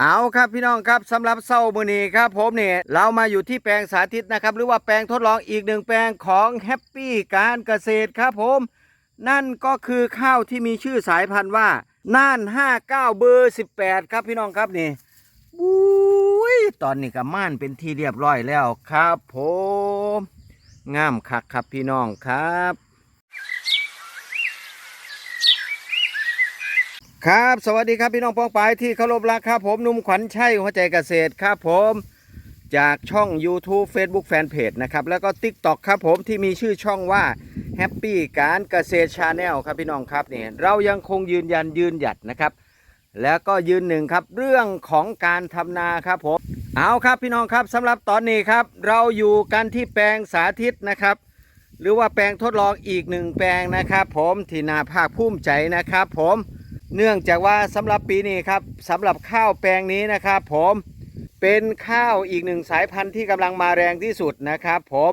เอาครับพี่น้องครับสำหรับเศร้ามือนีครับผมเนี่ยเรามาอยู่ที่แปลงสาธิตนะครับ หรือว่าแปลงทดลองอีกหนึ่งแปลงของแฮปปี้การเกษตรครับผม นั่นก็คือข้าวที่มีชื่อสายพันธุ์ว่าน่าน 59 เบอร์ 18 ครับพี่น้องครับนี่บุ้ยตอนนี้ก็ม่านเป็นที่เรียบร้อยแล้วครับผมงามคักครับพี่น้องครับ ครับ สวัสดีครับพี่น้องปองปายที่เคารพรักครับผมนุ่มขวัญชัยหัวใจเกษตรครับผมจากช่อง YouTube Facebook Fanpage นะครับ แล้วก็ TikTok ครับผมที่มีชื่อช่องว่า Happy การเกษตรชาแนลครับพี่น้องครับนี่เรายังคงยืนยันยืนหยัดนะครับ แล้วก็ยืนหนึ่งครับ เรื่องของการทำนาครับผมเอาครับพี่น้องครับสำหรับตอนนี้ครับ เราอยู่กันที่แปลงสาธิตนะครับ หรือว่าแปลงทดลองอีกหนึ่งแปลงนะครับ ผมที่นาภาคภูมิใจนะครับ ผม เนื่องจากว่าสำหรับปีนี้ครับสำหรับข้าวแปลงนี้นะครับผมเป็นข้าวอีกหนึ่งสายพันธุ์ที่กำลังมาแรงที่สุดนะครับผม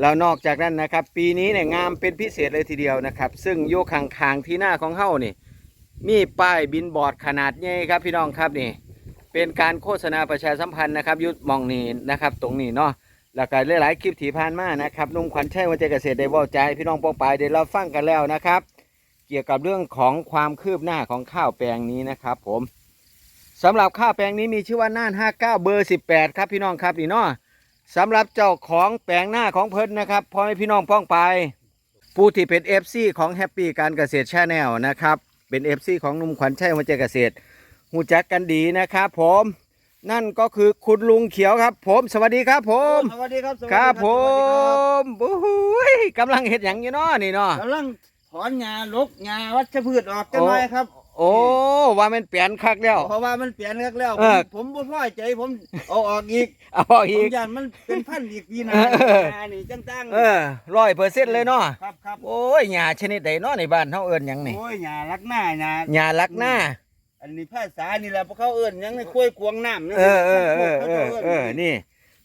แล้วนอกจากนั้นนะครับ ปีนี้เนี่ยงามเป็นพิเศษเลยทีเดียวนะครับ ซึ่งโยกข้างๆที่หน้าของเฮ้านี่มีป้ายบินบอร์ดขนาดใหญ่ครับพี่น้องครับนี่ เป็นการโฆษณาประชาสัมพันธ์นะครับยุทธมองนี่นะครับ ตรงนี้เนาะแล้วก็หลายๆคลิปที่ผ่านมานะครับนุ่มขวัญชัยวันใจเกษตรได้ว่าใจพี่น้องปองปายได้เราฟังกันแล้วนะครับ เกี่ยวกับเรื่องของความคืบหน้าของข้าวแปลงนี้นะครับ ผมสำหรับข้าวแปลงนี้มีชื่อว่าน่าน59 เบอร์ 18 ครับพี่น้องครับนี่เนาะสำหรับเจ้าของแปลงหน้าของเพิ่นนะครับพ่อให้พี่น้องป้องไป ผู้ที่เป็น FC ของแฮปปี้การเกษตรชาแนลนะครับเป็น FC ของหนุ่มขวัญชัยวันใจเกษตรหูจักกันดีนะครับผมนั่นก็คือคุณลุงเขียวครับ ผมสวัสดีครับ ผมสวัสดีครับสวัสดีครับผสวัสดีมโอ้ยกำลังเห็ดอย่างอยู่เนาะนี่เนาะครับกำลัง ถอนหญ้าลกหญ้าวัชพืชออกจังไรครับ โอ้ว่ามันเปลี่ยนคักแล้ว เพราะว่ามันเปลี่ยนแล้วแล้วเออผมผมบ่พอใจผมเอาออกอีกเอาผอีมกยันมันเป็นพันธุ์อีกปีหน้าเออหญ้านี่จังๆเออร้อยเปอร์เซ็นต์เลยเนาะครับครับโอ้ยหญ้าชนิดใดเนาะในบ้านเฮาเอิ้นหยังนี่โอ้ยหญ้ารักหน้าหญ้าหญ้าลักหน้าอันนี้ภาษานี่แหละพวกเขาเอิ้นหยังในคุ้ยกวงน้ำนี่เออเออเออเออเออนี่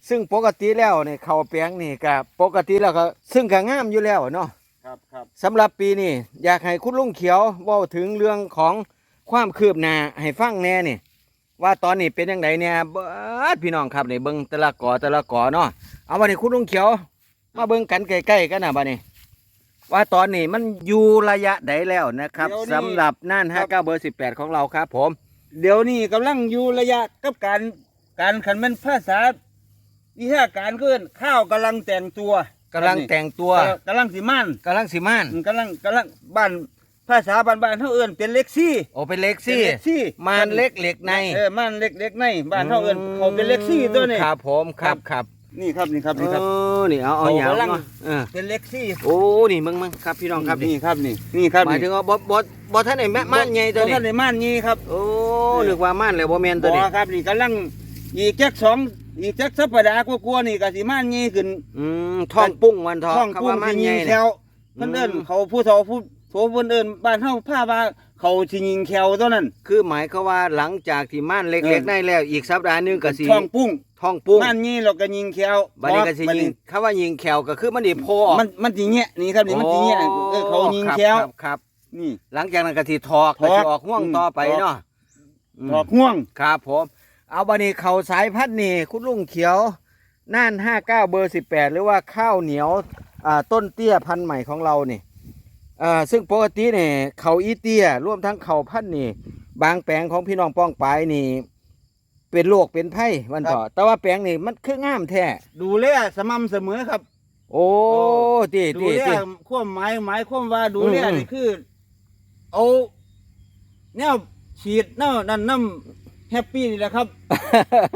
ซึ่งปกติแล้วนี่ข้าวแปลงนี่ก็ปกติแล้วก็ซึ่งก็งามอยู่แล้วเนาะ ครับครับสำหรับปีนี้อยากให้คุณลุงเขียวเว้าถึงเรื่องของความคืบหน้าให้ฟังแน่นี่ว่าตอนนี้เป็นยังไงเนี่ยเบิดพี่น้องครับนี่เบิ่งแต่ละกอแต่ละกอเนาะเอาวันนี้คุณลุงเขียว มาเบิ่งกันใกล้ๆกันนะบัดนี้ ว่าตอนนี้มันอยู่ระยะใดแล้วนะครับสำหรับน่าน59เบอร์18 ของเราครับผม เดี๋ยวนี้กำลังอยู่ระยะกับการการคันแมันภาษาวิชาการเกินข้าวกำลังแต่งตัว กำลังแต่งตัวเออกำลังสิมันกำลังสิม่านอืมกำลังกำลังบ้านภาษาบ้านบ้านๆเขาเอิ้นเป็นเล็กซี่โอเป็นเล็กซี่เป็นเล็กซี่มานเล็กเหล็กในเออมันเล็กเล็กในบ้านเขาเอิ้นเขาเป็นเล็กซี่ตัวนี้ครับผมครับครับนี่ครับนี่ครับนี่ครับเออนี่เอาเอาเขาอย่างกำลังเนาะเออเป็นเล็กซี่โอ้นี่มึงมึงครับพี่น้องครับนี่นี่ครับนี่นี่ครับหมายถึงว่าบ่บ่บ่ท่านไหนแม่ม่านใหญ่ตัวบ่นี้ท่านในม่านนี้ครับโอ้นึกว่าม่านแล้วบ่แม่นตัวนี้บ่ครับนี่กำลังอีกจักสอง อีกจักสัปดาห์กว่าๆนี่ก็สิม่านนี้ขึ้น อืมท้องปุ้งวันทองท้องคำปุ้งว่าม่านสิใหยิญ่งแคเนี่ยวเพิ่นเอิ้นอืมเขาผู้เฒ่าผู้โถเพิ่นเอิ้นบ้านเฮาพาว่าเขาสิยิงแควตัวนั้น คือหมายเขามว่าหลังจากที่ม่านเล็กๆได้แล้ว อีกสัปดาห์หนึงก็สิท้องปุ้งท้องปุ้งม่านนี้เราก็ยิงแควบัดนี้ก็สิบัดยิงคำว่ายิงแขวก็คือมันสิโพออกมันมันสิเงี้ยนี่ครับนี่มันสิเงี้ยเออเขายิงแควรับครับ นี่ หลังจากนั้นก็สิถอกถก็อกสิออกห่วงอืม ต่อไปถอกเนาะมถอกห่วง ครับผม เอาบันนี้เขาสายพันธุ์นี่คุณลุงเขียวน่าน59เบอร์18หรือว่าข้าวเหนียวอ่าต้นเตี้ยพันธุ์ใหม่ของเรานี่อ่าซึ่งปกติเนี่ยเขาอีเตี้ยรวมทั้งเขาพันธุ์นี่ บางแปลงของพี่น้องป้องปายนี่เป็นโรคเป็นไผ่วันเถอะแต่ว่าแปลงนี่มันคืองามแท้ดูแลสม่ำเสมอครับ โอ้ตีดูตีแลตีความหมายหมายความว่าดูแลอืมอืมนี่คือ เอาแนวฉีดแนวนั่นน้ำ แฮปปี้นี่แหละครับ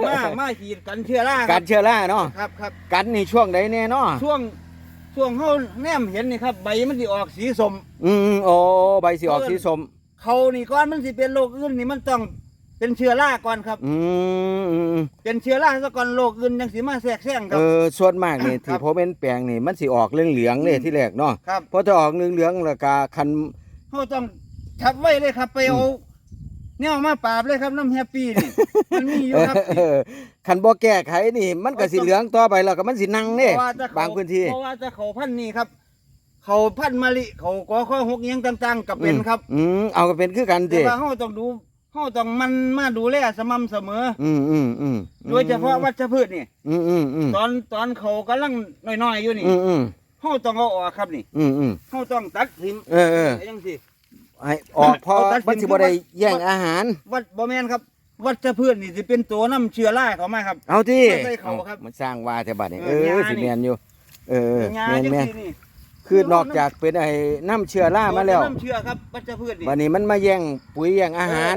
มามาฉีดกันเชื้อราคกัรัดบเชื้อราเนาะครับครับ กันนี่ช่วงใดแน่เนาะช่วงช่วงเขาแนมเห็นนี่ครับ ใบมันสิออกสีสม อืมโอ้ใบสีออกสีส้มเขานี่ก้อนมันสิเป็นโรคอื่นนี่มันต้องเป็นเชื้อราก่อนครับ อืมอืมอืมเป็นเชื้อราซะก่อนโรคอื่นยังสิมาแทรกแซงคเอรับ อส่วนมากนี่ครัที่บผมเป็นแปลงนี่มันสิออกเหลืองๆเลยอืมที่แรกเนาะครับพอจะออกเหลืองๆแล้วก็คัน เขาต้องทับไว้เลยครับ ไปเอา เนี่ยมาปราบเลยครับน้ำแฮปปี้นี่มันมีอยู่ครับเออคันบ่แก้ไขนี่ มันก็สิเหลืองต่อไปแล้วก็มันสินั่งเด้เพราะว่าจะเขบางพื้นที่เพราะว่าจะเขาพันธุ์นี่ครับ เขาพันธุ์มะลิเขาก็ข้อหกอิหยังต่างๆกับเป็นครับ อืมเอาก็เป็นคือกันแต่ติว่าเขาต้องดูเฮาต้องมันมาดูแลสม่ำเสมอ อืมอืมอืมโดยเฉพาะวัชพืชนี่ อืมอืมอืมตอนตอนเขากำลังน้อยๆอยู่นี่ อืมอืมเฮาต้องเอาออกครับนี่ อืมอืมเฮาต้องตัดทิ่มเออเออจังซี่ ให้ออกพอเอาตัดสิน มันสิบ่ได้แย่งอาหาร วัดบ่แม่นครับ วัชพืชนี่สิเป็นตัวนํเชื้อราเข้ามาครับ เอาที่ไม่ใช่เขาครับมันสร้างว่าแต่บัดนี้เอเอออหญ้าสินี่แม่นอยู่ เออเออหญ้าแม่นจังแม่นซี่นี่คือนอกจากเป็นไอ้น้ำเชื้อรามาแล้ว น้ำเชื้อครับวัชพืชนี่บัดนี้มันมาแย่งปุ๋ยแย่งอาหาร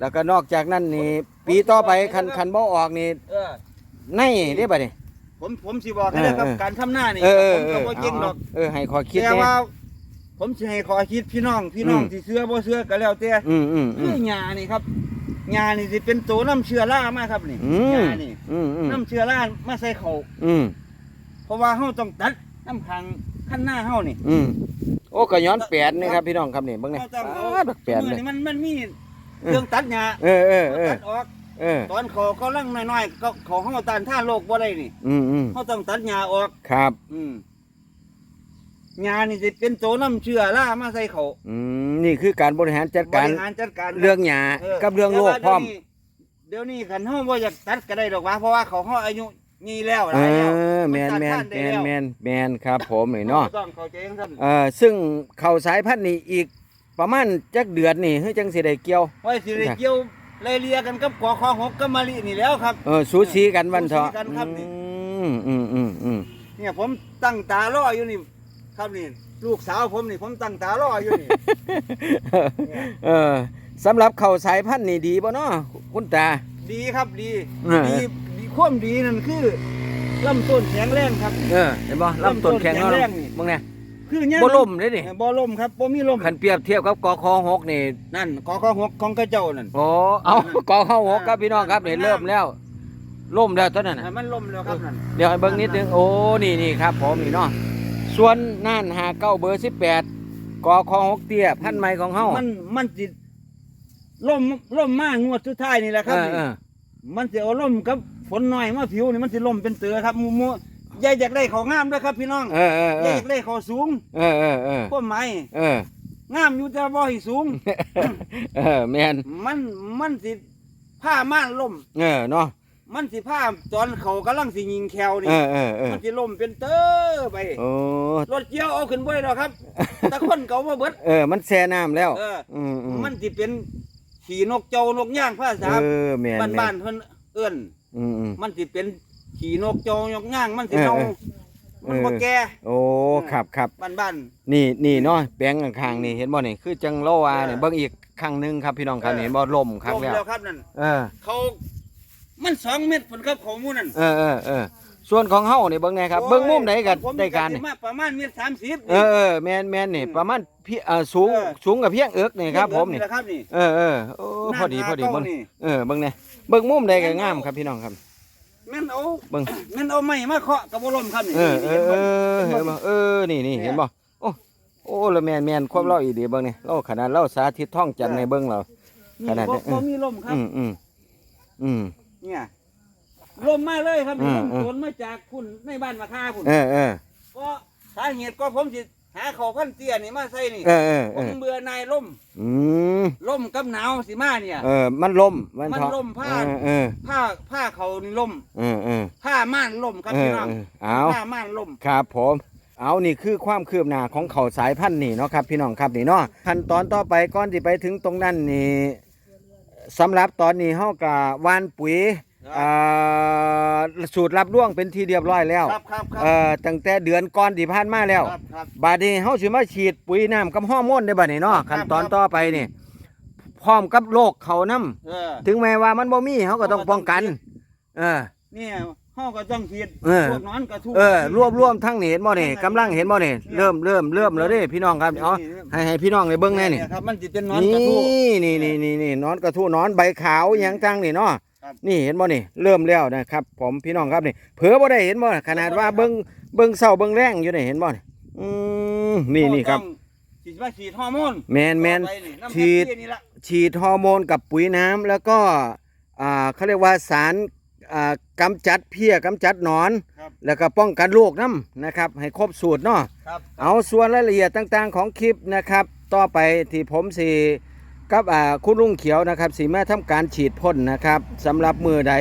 แล้วก็นอกจากนั้นนี่ปีต่อไปคันคันบ่ออกนี่เออ ในเด้บัดนี้ ผมผมสิบอกให้นะครับเออเออ การทำหน้านี่เออเอผอมเอก็อบ่เก่งดอกเออให้ขอคิดแต่แน่ว่า ผมสิให้ขอคิดพี่น้อง พี่น้องอืม ที่เชื่อบ่เชื่อก็แล้วแต่อืมอืมอืคือมหญ้านี่ครับหญ้านี่สิเป็นตัวน้ำเชื้อรามาครับนี่อืหมญ้านี่อืมอืมน้ำเชื้อรามาใส่เขาอืมเพราะว่าเฮาต้องตัดน้ำขังขั้นหน้าเฮานี่ อืมโอ้ก็ย้อนแปดนี่ครับพี่น้องครับนี่เบิ่งนี่เฮาต้องเอา อ้าดอกแปดมืเลอยนี่มันมันมีเครื่องตัดหญ้าเออเออเออตัดออก เออตอนเขากำลังน้อยๆก็เขาเฮาต้านทานโรคบ่ได้นี่อืมอืมเฮาต้องตัดหญ้าออก ครับ อืม หญ้านี่สิเป็นตัวน้ำเชื้อรามาใส่เขาอืมนี่คือการบริหารจัดบการริหารจัดการเรื่องหยากับเรื่องโรคพร้อมเดี๋ยวนี้คันเฮาบ่อยากตัดก็ได้ดอกว่าเพราะว่าเขาเฮาอายุนี่แล้วหเอลายแล้วอแมนแมนต้าแมได้นล้วแมนแมนครับ ผมนี่เนาะต้องเข้าใจจังซั่นเอ่อซึ่งเข้าสายพันธุ์นี่อีกประมาณจักเดือนนี่เฮ้ยจังสิได้เกี่ยว ไว้สิได้เกี่ยวไล่เลียกันกับกอคอหกกับมะลินี่แล้วครับ เออสูสีกันวันเถอะสูสีกันครับนี่ อืมอืมอืมอืมเนี่ยผมตั้งตารออยู่นี่ ครับนี่ลูกสาวผมนี่ผมตั้งตารออยู่นี่ เออสำหรับเข้าสายพันธุ์นี่ดีบ่เนาะคุณตา ดีครับดีเออ ดีดีความดีนั่นคือลำต้นแข็งแรงครับ เออเห็นบ่ลำต้นแข็งเนาะแข็งแรงนี่ มึงเนี่ยคือเนี่ยบ่ล่มเลยนี่บ่ล่มครับบ่มีล่มคันเปรียบเทียบกับกอคอหกนี่นั่นกอคอหกของกระเจ้านั่น โอ้เอากอคอหกครับพี่น้องครับนี่เริ่มแล้วล่มแล้วตอนนั้นน่ะให้มันล่มแล้วครับนั่นเดี๋ยวให้เบิ่งนิดนึงโอ้นี่นี่ครับผมนี่เนาะ ส่วนน่านหาเก้าเบอร์สิบแปดกอคอหกเตี้ยพันไม้ของเฮามันมันสิล่มล่มมากงวดสุดท้ายนี่แหละครับ เออนี่เออมันสิเอาล่มกับฝนน้อยมาผิวนี่มันสิล่มเป็นเตือครับหมูหมูยายอยากได้เขางามด้วยครับพี่น้องเออเออเอยายออยากได้เขาสูงเออเออเออพวกไม้เอองามอยู่แต่บ่ให้สูง เออแมนมันมันสิผ้าม่านล่มเออเนาะ มันสิผ้าตอนเขากำลังสิยิงแควนี่เออเออเออมันสิล่มเป็นเตอไปโอ้รถเกี่ยวเอาขึ้นบ่ได้หรอกครับแต่คนเก่ามาเบิดเออ มันแช่น้ำแล้วเอออืมอืมมันสิเป็นขี่นกเจ้านกย่างภาษาเออแมนบ้านแมบ้านนๆเพิ่นเอื้อนอืมอืม มันสิเป็นขี่นกเจ้านกย่างมันสิเออเน่าเออ มันบ่เออแก่โอ้ครับครับบ้านบ้านนี่นี่เนาะแบงค์ข้างๆนี่เห็นบ่นี่คือจังโลวาเนี่ยเออเบิ่งอีกครั้งหนึงครับพี่น้องครับเออนี่เห็นบ่ล่มๆครับลงแล้วแล้วครับนั่นเออ เขา มันสองเม็ดผลครับของหมูนั่นเออเออเออส่วนของเฮานี่เบิ่งแหน่ครับ เบิ่งมุมไหนก็ผมได้การสินี่มาประมาณเม็ดสามสิบเออเออแม่นแม่นนี่อืมประมาณพี่เอ่อสูงเออสูงกับเพียงเอิกนี่ครับ ผมนี่แหละครับนี่ เออเออโอ้พอดีพอดีหน้าเบิ่งเก้านี่ เออเบิ่งแหน่เบิ่งมุมใดก็งามครับพี่น้องครับ แม่นเอาเบิ่ง แม่นเอาไม้มาเคาะกับบ่ลมครับนี่เออเออเออเห็เห็นนบ่บ่เออนี่นี่เห็นบ่โอ้โอ้แล้วแม่นแม่นความเล่าอีดีเบิ่งนี่เราขนาดเราสาธิตท่องจันทร์ในเบิ่งเรา ขนาดบ่นี้บ่มีลมครับ อืมอืมอืม เนี่ยลมมาเลยครับนี่อืลมมอืม ฝนมาจากคุณในบ้านมาค่าคุณเออเออก็สาเหตุก็ผมสิหาเขาพันเตี้ยนี่มาใส่นี่เออเออผเอมอเบื่อนายลมอืมลมกับหนาวสิมาเนี่ย เออ มันล่มมันมันเถาะล่มพาด เออผ้าผ้าเขานี่ลมเออเออผ้าม่านลมครับเอพี่อน้องเออเอา ผ้าม่านลมครับผม เอานี่คือความคืบหน้าของเขาสายพันธุ์นี่เนาะครับพี่น้องครับนี่เนาะขั้นตอนต่อไปก่อนที่ไปถึงตรงนั้นนี่ สำหรับตอนนี้เฮากะวานปุ๋ยอ่าสูตรรับร่วงเป็นที่เรียบร้อยแล้วครับครับครับ เอ่อตั้งแต่เดือนก่อนที่ผ่านมาแล้ว ครับครับ บาดนี้เฮาสิมาฉีดปุ๋ยน้ำกับฮอร์โมนได้บัดนี้เนาะครับขั้นตอนครับ ต่อไปนี่พร้อมกับโรคเขานํเออ ถึงแม้ว่ามันบ่มีเฮาก็ต้องป้องกัน เออ เนี่ย ห้องก็ต้องฉีดเออ พวกนอนกระทุกเออรวบรวมทั้งนี่เห็นบ่นี่กำลังเห็นบ่นี่เริ่มเริ่มเริ่มแล้วเด้พี่น้องครับเอาให้ให้พี่น้องได้เบิ่งแน่นี่ ครับ มันจะเป็นนอนนี่กระทุกนี่นี่นี่นี่นอนกระทู้นอนใบขาวหยังจังนี่เนาะครับนี่เห็นบ่นี่ เริ่มแล้วนะครับ ผมพี่น้องครับนี่เผลอบ่ได้เห็นบ่ขนาดว่าเบิ่งเบิ่งเศร้าเบิ่งแรงอยู่นี่เห็นบ่นี่อืมนี่นี่ครับ ต้องฉีดว่าฉีดฮอร์โมนแมนแมน ต่อไปนี่น้ำฉีด แฮปปี้นี่ละฉีดฮอร์โมนกับปุ๋ยน้ำแล้วก็อ่าเขาเรียกว่าสาร อ่ากำจัดเพี้ยกำจัดหนอน ครับแล้วก็ป้องกันโรคน้ำนะครับ ให้ครบสูตรเนาะครับ เอาส่วนรายละเอียดต่างๆ ของคลิปนะครับ ต่อไปที่ผมสิกับอ่าคุณลุงเขียวนะครับสีมาทำการฉีดพ่นนะครับสำหรับมือใด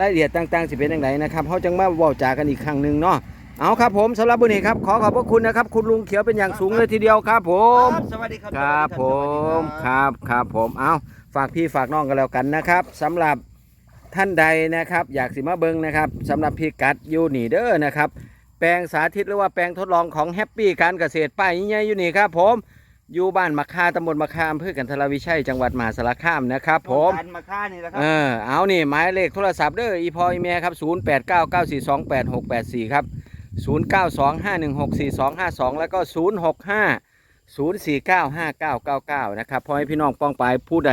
รายละเอียดต่างๆสิเป็นอย่างไรนะครับเขาจังมาเว้าจากันอีกครั้งหนึ่งเนาะเอาครับผมสำหรับวันนี้ครับขอขอบพระคุณนะครับ คุณลุงเขียวเป็นอย่างสูงเลยทีเดียวครับผมครับสวัสดีครับ ครับสผวัสดีมครับครับผมเอาฝากพี่ฝากน้องกันแล้วกันนะครับสำหรับ ท่านใดนะครับ อยากสิมาเบิงนะครับสำหรับพี่กัดยูนี่เด้อนะครับ แปลงสาธิตหรือว่าแปลงทดลองของแฮปปี้การเกษตรป้ายใหญ่ๆอยู่นี่ครับผมอยู่บ้านมะคาตำบลมะคาอำเภอกันทรวิชัยจังหวัดมหาสารคามนะครับผมการมาค่านี่แหละครัเออเอานี่หมายเลขโทรศัพท์เด้ออีพออีเมลครับ 0 8 9 9 4 2 8 6 8 4 ครับ 0 9 2 5 1 6 4 2 5 2 แล้วก็ 0 6 5 0 4 9 5 9 9 9 นะครับพอให้พี่น้องป้องไปายผู้ใด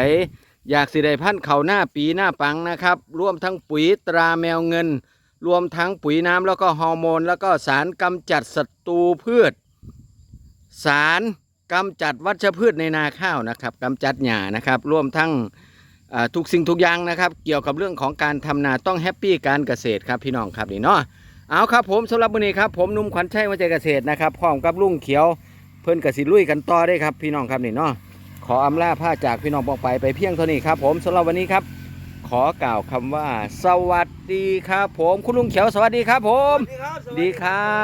อยากสิได้พันธุ์เขาหน้าปีหน้าปังนะครับรวมทั้งปุ๋ยตราแมวเงิน รวมทั้งปุ๋ยน้ำแล้วก็ฮอร์โมน แล้วก็สารกำจัดศัตรูพืช สารกำจัดวัชพืชในนาข้าวนะครับกำจัดหญ้านะครับรวมทั้งทุกสิ่งทุกอย่างนะครับ เกี่ยวกับเรื่องของการทำนาต้องแฮปปี้การเกษตรครับพี่น้องครับนี่เนาะเอาครับผมสำหรับวันนี้ครับผมนุ่มขวัญชัยวัจเกษตรนะครับพร้อมกับลุงเขียว เพิ่อนกสิลุยกันต่อได้ครับพี่น้องครับนี่เนาะ ขออำลาผ้าจากพี่น้องปองไปไปเพียงเท่านี้ครับผมสำหรับวันนี้ครับ ขอกล่าวคำว่า สวัสดีครับผมคุณลุงเขียวสวัสดีครับ ผมสวัสดีครับสวัสดีครั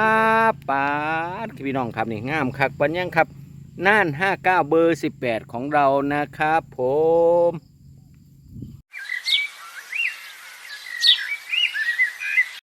บปาดพี่น้องครับนี่งามคักปัญญังครับน่าน 59 เบอร์ 18 ของเรานะครับผม